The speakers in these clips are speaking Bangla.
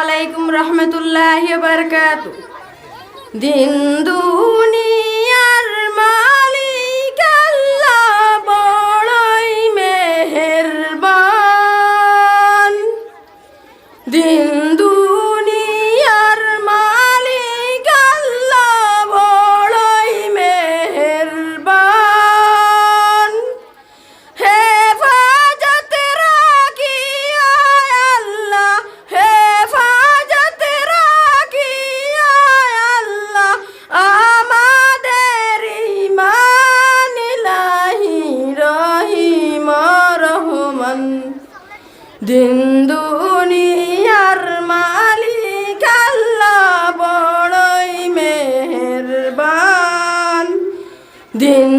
আলাইকুম রহমতুল্লাহ বারকাত দিন দুনিয়ার দিন দুনিয়ার মালিক আল্লাহ বড়ই দিন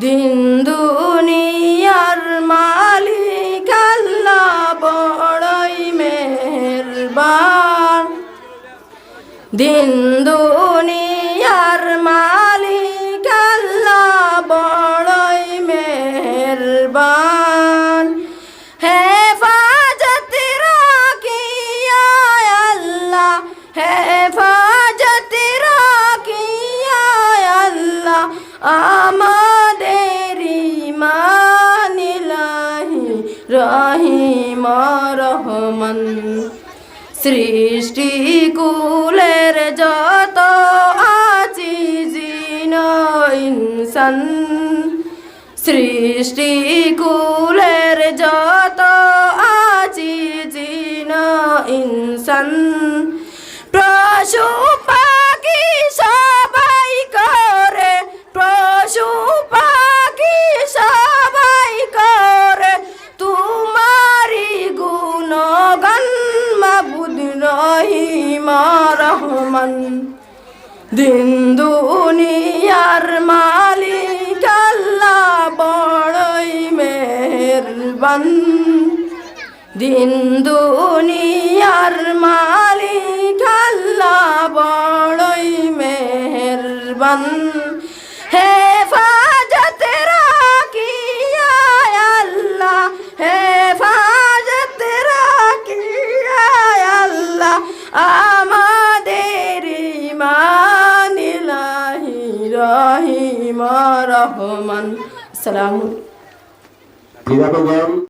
দিন দুনিয়ার মালিক আল্লাহ বড়ই মেহেরবান। দিন দুনিয়ার রহিম রহমান। সৃষ্টি কুলের যত আছি জিন ইনসান সৃষ্টি কুলের যত আছি জিন ইনসান পশু রহিম রহমান। দিন দুনিয়ার মালিক আল্লাহ বড়ই মেহেরবান। দিন দুনিয়ার মালিক আল্লাহ বড়ই মেহেরবান। আমাদের ইমান ইলাহি রহিম রহমান। সালাম